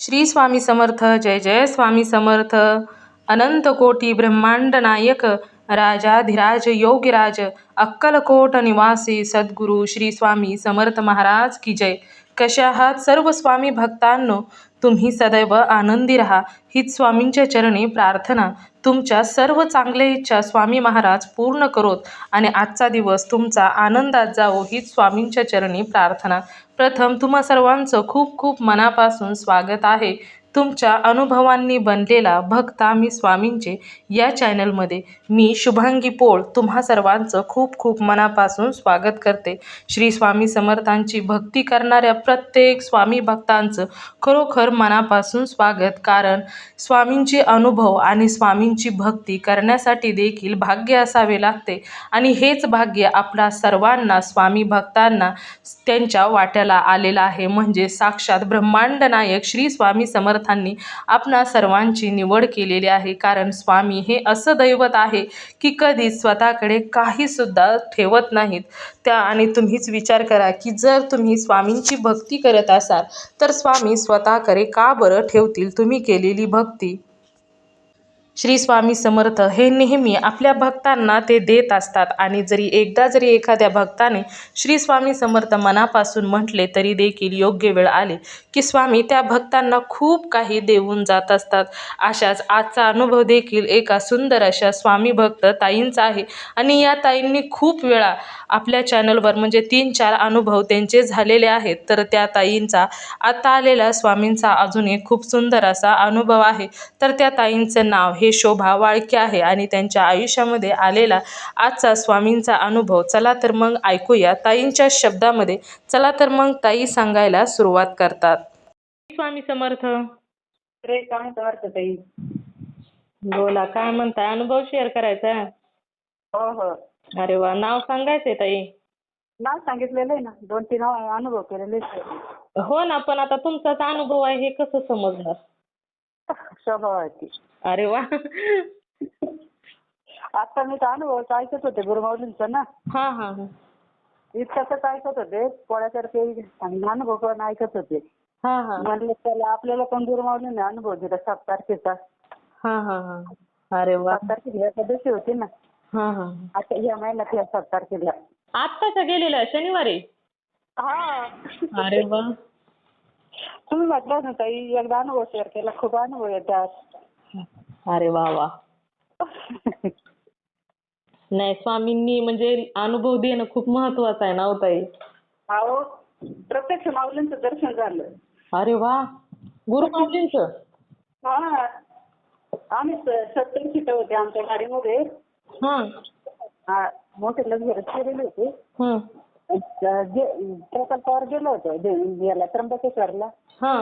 श्री स्वामी समर्थ जय जय स्वामी समर्थ. अनंत कोटी ब्रह्मांड नायक राजाधिराज योगीराज अक्कलकोट निवासी सद्गुरू श्री स्वामी समर्थ महाराज की जय. कशा आहात सर्व स्वामी भक्तांनो तुम्ही सदैव आनंदी राहा. हीच स्वामींच्या चरणी प्रार्थना. तुमच्या सर्व चांगल्या इच्छा स्वामी महाराज पूर्ण करोत आणि आजचा दिवस तुमचा आनंदात जावो हीच स्वामींच्या चरणी प्रार्थना. प्रथम तुम्हा सर्वांचं खूप खूप मनापासून स्वागत आहे. तुमच्या अनुभवांनी बनलेला भक्त आम्ही स्वामींचे या चॅनलमध्ये मी शुभांगी पोळ तुम्हा सर्वांचं खूप खूप मनापासून स्वागत करते. श्री स्वामी समर्थांची भक्ती करणाऱ्या प्रत्येक स्वामी भक्तांचं खरोखर मनापासून स्वागत. कारण स्वामींचे अनुभव आणि स्वामींची भक्ती करण्यासाठी देखील भाग्य असावे लागते. आणि हेच भाग्य आपल्या सर्वांना स्वामी भक्तांना त्यांच्या वाट्याला आलेलं आहे. म्हणजे साक्षात ब्रह्मांड नायक श्री स्वामी समर्थ समर्थांनी आपणा सर्वांची निवड केलेली आहे. कारण स्वामी हे असं दैवत आहे की कधीच स्वतःकडे काहीसुद्धा ठेवत नाहीत. त्या आणि तुम्हीच विचार करा की जर तुम्ही स्वामींची भक्ती करत असाल तर स्वामी स्वतःकडे का बरं ठेवतील? तुम्ही केलेली भक्ती श्री स्वामी समर्थ हे नेहमी आपल्या भक्तांना ते देत असतात. आणि जरी एकदा जरी एखाद्या भक्ताने श्री स्वामी समर्थ मनापासून म्हटले तरी देखील योग्य वेळ आले की स्वामी त्या भक्तांना खूप काही देऊन जात असतात. अशाच आजचा अनुभव देखील एका सुंदर अशा स्वामी भक्त ताईंचा आहे. आणि या ताईंनी खूप वेळा आपल्या चॅनलवर म्हणजे तीन चार अनुभव त्यांचे झालेले आहेत. तर त्या ताईंचा आता आलेला स्वामींचा अजून एक खूप सुंदर असा अनुभव आहे. तर त्या ताईंचं नाव हे शोभा वाळके आहे आणि त्यांच्या आयुष्यामध्ये आलेला आजचा स्वामींचा अनुभव चला तर मग ऐकूया ताईंच्या शब्दामध्ये. चला तर मग ताई सांगायला सुरुवात करतात. स्वामी समर्थ. रे काय करत ताई? बोला काय म्हणताय? अनुभव शेअर करायचा? हो हो. अरे वा नाव सांगायचंय ताई? नाव सांगितलेलं आहे ना दोन तीन अनुभव केलेले. हो ना पण आता तुमचाच अनुभव आहे हे कसं समजणार? स्वभावाची अरे वा. आता मी तर अनुभव ऐकत होते गुरुमाऊलींचा ना. हा हा हा. इतकंच ऐकत होते. पोळ्यासारखे आणि अनुभव पण ऐकत होते. हा हा. म्हणलं त्याला आपल्याला पण गुरुमाऊलीने अनुभव दिला सात तारखेचा. हा हा हा. अरे वा. सात तारखेला एकादशी होती ना. हा हा आता या महिन्यात या सात तारखेला. आत्ताच्या गेलेल्या शनिवारी? हा. अरे वा. तुम्ही म्हटलं ना ताई एकदा अनुभव शेअर केला. खूप अनुभव येतात. अरे वा वा नाही स्वामींनी म्हणजे अनुभव देणं खूप महत्वाचं आहे ना हो ताई अहो प्रत्यक्ष माऊलींचं दर्शन झालं अरे वा गुरु माऊलींचं हा आम्ही सत्तर सीट होते आमच्या गाडीमध्ये हा हा मोठे लग्न केलेले होते हं. प्रकल्पावर गेलो होतो याला त्र्यंबकेश्वरला हा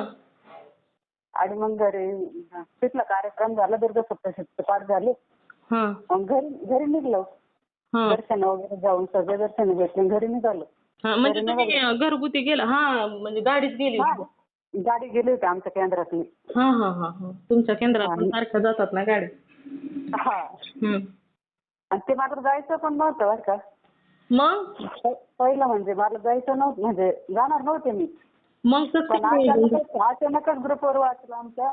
आणि मग घरी तिथला कार्यक्रम झाला दुर्गा सप्तशतीचे पाठ झाले. हा. मग घरी घरी निघलो. हा. दर्शन वगैरे जाऊन सगळे दर्शन घेतले घरी निघालो. हा म्हणजे तुम्ही घरगुती गेला हा म्हणजे गाडीच गेली हा, होती. गाडी गेली होती आमच्या केंद्रातली. हा हा हा हा. तुमच्या केंद्रातून सारख्या जातात ना गाडी? हा. हं. आणि ते मात्र जायचं पण नव्हतं बरं का. मग? प- पहिलं म्हणजे मला जायचं नव्हतं म्हणजे जाणार नव्हते मी. मग पण काय? अचानकच ग्रुपवर वाचलं आमच्या.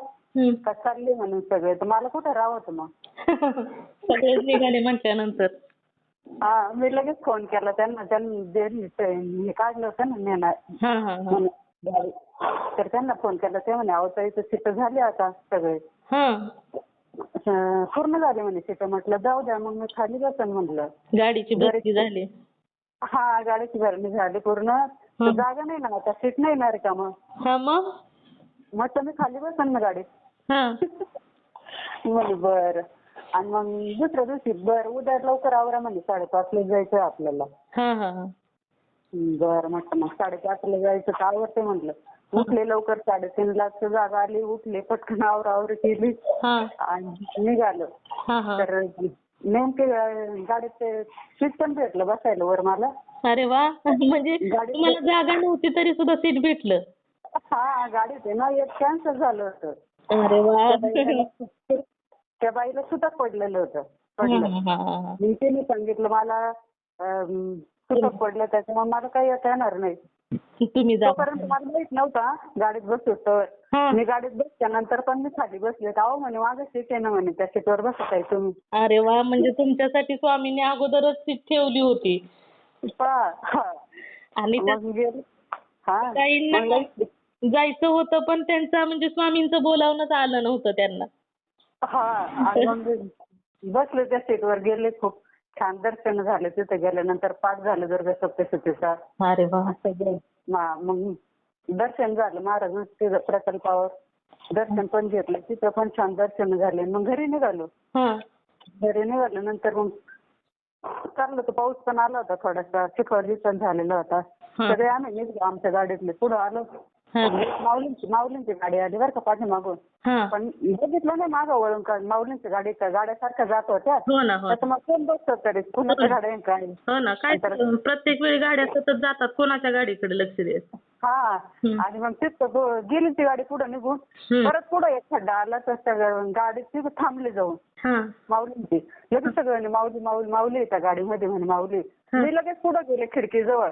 का चालले म्हणून सगळे. तर मला कुठं राहत मग? सगळेच निघाले म्हटल्यानंतर. हा मी लगेच फोन केला त्यांना. त्यांनी जे हे काढलं होतं ना नेणार. हा हा हा. गाडी तर त्यांना फोन केला. ते म्हणे अहो ताई तर सीट झाली आता सगळे. हा. अं, पूर्ण झाली म्हणे सीट. म्हटलं जाऊ द्या मग मी खाली बसन म्हटलं. गाडीची भरती झाली. हा गाडीची भरणी झाली पूर्ण. तर जागा नाही ना आता सीट नाही ना का मग हा मग? मग मी खाली बसन ना गाडीत. हा. म्हणे बर. आणि मग दुसऱ्या दिवशी बर उद्या लवकर आवरा म्हणे साडेपाचला जायचं आपल्याला. हा हा हा. बर म्हटलं मग साडेपाचला जायचं तर आवडते म्हटलं. उठले लवकर साडेतीनलाच जागा आली उठले पटकन आवरा आवरी केली. हा. आणि निघालो. हा हा. तर नेमके गाडीत सीट पण भेटलं बसायला वर मला? अरे वा. म्हणजे तुम्हाला जागा नव्हती तरी सुद्धा सीट भेटलं. हा गाडीत आहे ना. एक कॅन्सल झालं होतं. अरे वा. त्या बाईला सुतक पडलेलं होतं. हा, पडलं. मी तिने सांगितलं मला अं, सुतक पडलं त्याच्यामुळे मला काही येता येणार नाही. तुम्ही तोपर्यंत मला माहीत नव्हता गाडीत बसलो तर. मी गाडीत बसल्यानंतर पण मी खाली बसले अहो म्हणे माझं सीट आहे ना म्हणे त्या सीटवर बसत आहे तुम्ही. अरे वा. म्हणजे तुमच्यासाठी स्वामींनी अगोदरच सीट ठेवली होती. आणि हा. जायचं होतं पण त्यांचा म्हणजे स्वामींचं बोलावणंच आलं नव्हतं त्यांना. हा. बसले त्या सीटवर गेले खूप. छान दर्शन झाले तिथे गेल्यानंतर पाठ झालं दुर्गा सप्तशतीचा. अरे वा. मग दर्शन झालं महाराजांचं प्रकल्पावर. दर्शन पण घेतलं. तिथं पण छान दर्शन झाले. मग घरी निघालो. घरी निघालो नंतर मग चाललो तर पाऊस पण आला होता थोडासा चिखल पण झालेला होता. हा. सगळे आम्ही निघलो आमच्या गाडीतले पुढे आलो. हा. माऊलींची माऊलींची गाडी आली बरं का पाठीमागून. हा. पण बघितलं नाही मागं वळून का माऊलींची गाडी गाड्या सारख्या जात होत्या. हो ना हो त्याचं मग कोण बसतात तरी? कुणाच्या गाड्या आहे काय? हो ना काय प्रत्येक वेळी गाड्या सतत जातात कोणाच्या गाडीकडे लक्ष द्यायचं हा. आणि मग तिथं गेली ती गाडी पुढे निघून. परत पुढे एक खड्डा आला तर त्या तिथं थांबली जाऊन. माऊलींची. लगेच सगळ्यांनी माऊली माऊली माऊली आहे त्या गाडीमध्ये म्हणे माऊली. मी लगेच पुढे गेले खिडकीजवळ.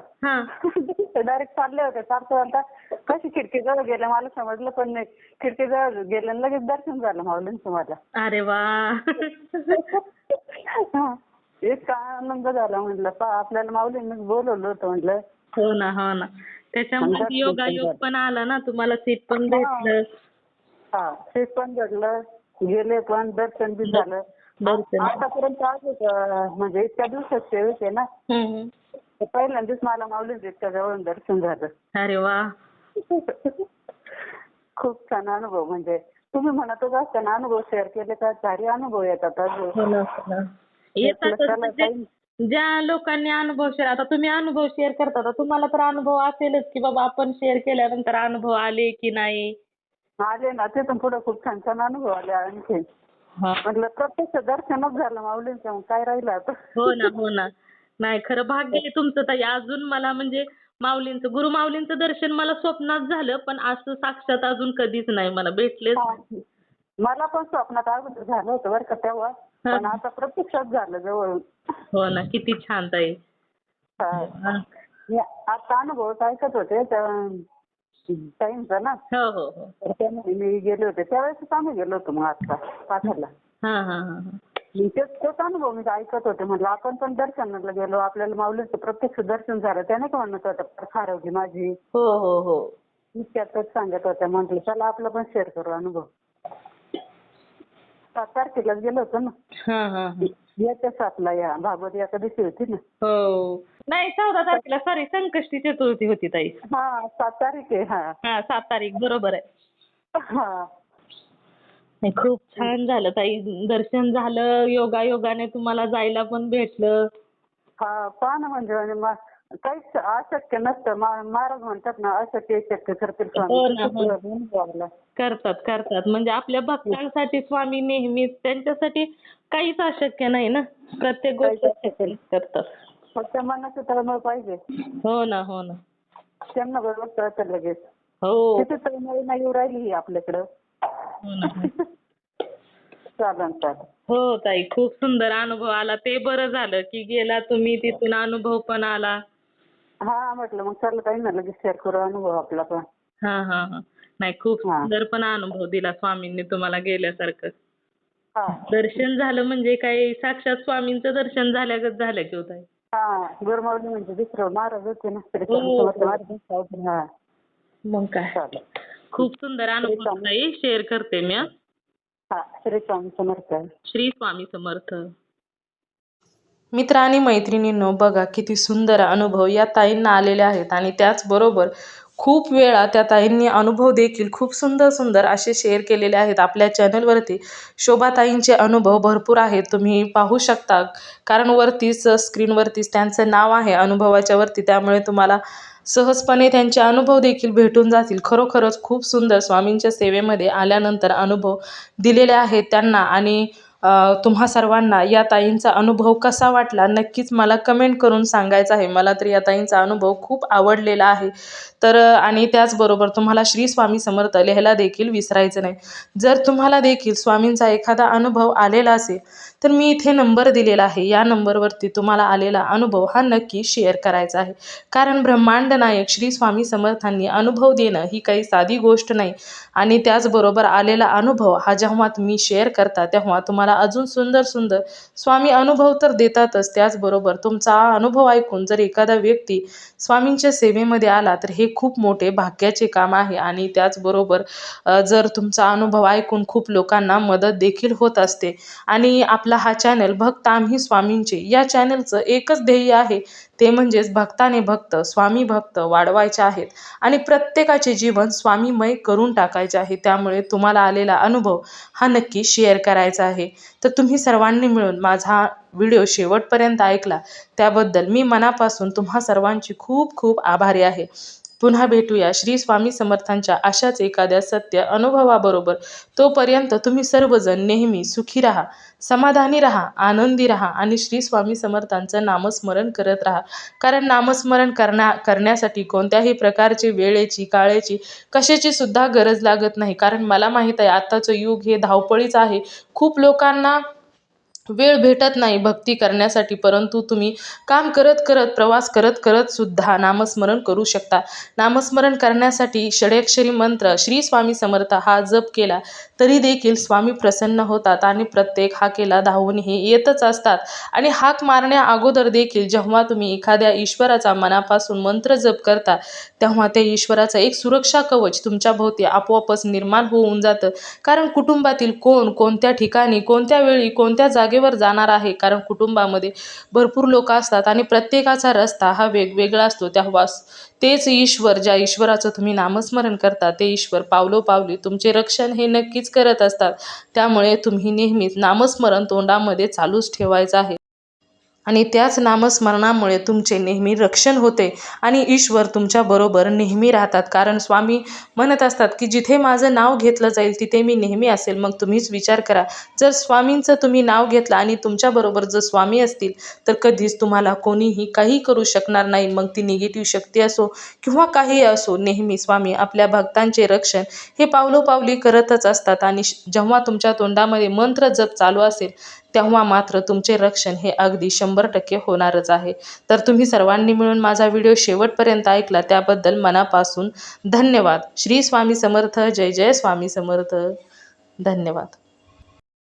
डायरेक्ट चालले होते. चालता चालता कशी खिडकीजवळ गेले? मला समजलं पण नाही. खिडकीजवळ गेले लगेच दर्शन झालं माऊलींचं मला अरे वा. इतका आनंद झाला म्हटलं. पा आपल्याला माऊलींनी बोलवलं होतं म्हटलं. हो ना हो ना. त्याच्यामुळे योगायोग पण आला ना तुम्हाला सीट पण भेटलं. हा सीट पण भेटलं. गेले पण दर्शन बी झालं. दर्शन आतापर्यंत आज होतं, म्हणजे इतक्या दिवसात सेवेत आहे ना. तर पहिल्यांदाच मला माऊलींचं इतक्या जवळून दर्शन झालं. अरे वा. खूप छान अनुभव म्हणजे तुम्ही म्हणतच असताना अनुभव शेअर केले का भारी अनुभव येतात अजून. हो ना हो ना. येतातच त्याला म्हणजे काही- ज्या लोकांनी अनुभव शेअर आता तुम्ही अनुभव शेअर करता तर तुम्हाला तर अनुभव असेलच की बाबा आपण शेअर केल्यानंतर अनुभव आले की नाही? आले ना तिथून पुढे खूप छान छान अनुभव आले आणखी हा. म्हटलं प्रत्यक्ष दर्शनच झालं माऊलींचं मग काय राहिलं आता? हो ना हो ना. नाही खरं भाग्य आहे तुमचं ताई. अजून मला म्हणजे माऊलींचं गुरु माऊलींचं दर्शन मला स्वप्नात झालं पण असं साक्षात अजून कधीच नाही मला भेटलेच हा. मला पण स्वप्नात अगोदर झालं होतं बरं का तेव्हा. पण आता प्रत्यक्षात झालं जवळून. हो ना किती छान ताई. मी आता अनुभव ऐकत होते टाईमचा ना. हो हो हो. तर मी गेले होते. त्यावेळेस आम्ही गेलो होतो मग आता पाठाला. हा हा हा हा. मी तेच तोच अनुभव मी ऐकत होते. म्हटलं आपण पण दर्शनाला गेलो. आपल्याला माऊलीचं प्रत्यक्ष दर्शन झालं. त्याने का म्हणत होता फार होती माझी. हो हो हो. इतक्यातच सांगत होत्या म्हटलं चला आपलं पण शेअर करू अनुभव. सात तारखेलाच गेलो होतो ना. हा हा हा. याच्या सातला या भागवत एकादशी होती ना. हो. नाही चौदा तारखेला सॉरी संकष्टी चतुर्थी होती ताई. हा सात तारीख आहे हा. हा सात तारीख बरोबर आहे. हा. नाही, खूप छान झालं ताई. दर्शन झालं योगा योगाने तुम्हाला जायला पण भेटलं. हा पहा ना म्हणजे मा- काहीच अशक्य नसतं. मा- महाराज म्हणतात ना अशक्य शक्य करतील हो ना, हो. स्वामी. करतात करतात. म्हणजे आपल्या भक्तांसाठी स्वामी नेहमीच त्यांच्यासाठी काहीच अशक्य नाही ना. प्रत्येक काहीच गोष्ट अशक्य नाही. करतात. फक्त मनाचं तळमळ पाहिजे. हो ना हो ना. त्यांना बरोबर कळतं लगेच. हो. तिथे तळमळ नाही येऊ राहिली ही आपल्याकडं. हो ना चालन चालन. हो ताई. खूप सुंदर अनुभव आला. ते बरं झालं की गेला तुम्ही तिथून अनुभव पण आला. हा म्हटलं मग चाललं काही ना लगेच शेअर करू अनुभव आपला पण हा हा हा नाही खूप हा. सुंदर पण अनुभव दिला स्वामींनी तुम्हाला गेल्यासारखं हा दर्शन झालं म्हणजे काय साक्षात स्वामींचं दर्शन झाल्यागत झालं की होत हा म्हणजे दुसरं महाराज होते ना श्री हो. स्वामी समर्थ महाराज होते. हा मग काय चालेल खूप सुंदर अनुभव. ताई शेअर करते मी हा. हा श्री स्वामी समर्थ श्री स्वामी समर्थ मित्र आणि मैत्रिणींनो बघा किती सुंदर अनुभव या ताईंना आलेले आहेत. आणि त्याचबरोबर खूप वेळा त्या ताईंनी अनुभव देखील खूप सुंदर सुंदर असे शेअर केलेले आहेत. आपल्या चॅनलवरती शोभाताईंचे अनुभव भरपूर आहेत. तुम्ही पाहू शकता. कारण वरतीच स्क्रीनवरतीच त्यांचं नाव आहे अनुभवाच्या वरती. त्यामुळे तुम्हाला सहजपणे त्यांचे अनुभव देखील भेटून जातील. खरोखरच खूप सुंदर स्वामींच्या सेवेमध्ये आल्यानंतर अनुभव दिलेले आहेत त्यांना. आणि तुम्हा सर्वांना या ताईंचा अनुभव कसा वाटला? नक्कीच मला कमेंट करून सांगायचं आहे. मला तर या ताईंचा अनुभव खूप आवडलेला आहे. तर आणि त्याचबरोबर तुम्हाला श्री स्वामी समर्थ लिहायला देखील विसरायचं नाही. जर तुम्हाला देखील स्वामींचा एखादा अनुभव आलेला असेल तर मी इथे नंबर दिलेला आहे. या नंबरवरती तुम्हाला आलेला अनुभव हा नक्की शेअर करायचा आहे. कारण ब्रह्मांड नायक श्री स्वामी समर्थांनी अनुभव देणं ही काही साधी गोष्ट नाही. आणि त्याचबरोबर आलेला अनुभव हा जेव्हा तुम्ही शेअर करता तेव्हा तुम्हाला अजून सुंदर सुंदर स्वामी अनुभव तर देतातच. त्याचबरोबर तुमचा हा अनुभव ऐकून जर एखादा व्यक्ती स्वामींच्या सेवेमध्ये आला तर हे खूप मोठे भाग्याचे काम आहे. आणि त्याचबरोबर जर तुमचा अनुभव ऐकून खूप लोकांना मदत देखील होत असते. आणि आपला हा चॅनल भक्त आम्ही स्वामींचे या चॅनलचं एकच ध्येय आहे. ते म्हणजेच भक्ताने भक्त स्वामी भक्त वाढवायचे आहेत. आणि प्रत्येकाचे जीवन स्वामीमय करून टाकायचे आहे. त्यामुळे तुम्हाला आलेला अनुभव हा नक्की शेअर करायचा आहे. तर तुम्ही सर्वांनी मिळून माझा व्हिडिओ शेवटपर्यंत ऐकला. त्याबद्दल मी मनापासून तुम्हा सर्वांची खूप खूप आभारी आहे. पुन्हा भेटूया. श्री स्वामी समर्थांच्या अशाच एखाद्या सत्य अनुभवाबरोबर. तोपर्यंत तुम्ही सर्वजण नेहमी सुखी राहा समाधानी राहा आनंदी राहा आणि श्री स्वामी समर्थांचं नामस्मरण करत राहा. कारण नामस्मरण करण्या करण्यासाठी कोणत्याही प्रकारची वेळेची काळेची कशाची सुद्धा गरज लागत नाही. कारण मला माहीत आहे आत्ताचं युग हे धावपळीच आहे. खूप लोकांना वेळ भेटत नाही भक्ती करण्यासाठी परंतु तुम्ही काम करत करत प्रवास करत करत सुद्धा नामस्मरण करू शकता. नामस्मरण करण्यासाठी षडक्षरी मंत्र श्री स्वामी समर्थ हा जप केला तरी देखील स्वामी प्रसन्न होतात आणि प्रत्येक हाकेला धावून हे येतच असतात. आणि हाक मारण्या अगोदर देखील जेव्हा तुम्ही एखाद्या ईश्वराचा मनापासून मंत्र जप करता तेव्हा त्या ईश्वराचं एक सुरक्षा कवच तुमच्या भोवती आपोआपच निर्माण होऊन जातं. कारण कुटुंबातील कोण कोणत्या ठिकाणी कोणत्या वेळी कोणत्या जागेवर जाणार आहे. कारण कुटुंबामध्ये भरपूर लोक असतात आणि प्रत्येकाचा रस्ता हा वेगवेगळा असतो. तेव्हा तेच ईश्वर ज्या ईश्वराचं तुम्ही नामस्मरण करता ते ईश्वर पावलोपावली तुमचे रक्षण हे नक्कीच करत असतात. त्यामुळे तुम्ही नेहमीच नामस्मरण तोंडामध्ये चालूच ठेवायचं आहे. आणि त्याच नामस्मरणामुळे तुमचे नेहमी रक्षण होते आणि ईश्वर तुमच्याबरोबर नेहमी राहतात. कारण स्वामी म्हणत असतात की जिथे माझं नाव घेतलं जाईल तिथे मी नेहमी असेल. मग तुम्हीच विचार करा. जर स्वामींचं तुम्ही नाव घेतलं आणि तुमच्याबरोबर जर स्वामी असतील तर कधीच तुम्हाला कोणीही काही करू शकणार नाही. मग ती निगेटिव्ह शक्ती असो किंवा काही असो नेहमी स्वामी आपल्या भक्तांचे रक्षण हे पावलोपावली करतच असतात. आणि श- जेव्हा तुमच्या तोंडामध्ये मंत्र जप चालू असेल तेव्हा मात्र तुमचे रक्षण हे अगदी शंभर टक्के होणारच आहे. तर तुम्ही सर्वांनी मिळून माझा व्हिडिओ शेवटपर्यंत ऐकला त्याबद्दल मनापासून धन्यवाद. श्री स्वामी समर्थ. जय जय स्वामी समर्थ. धन्यवाद.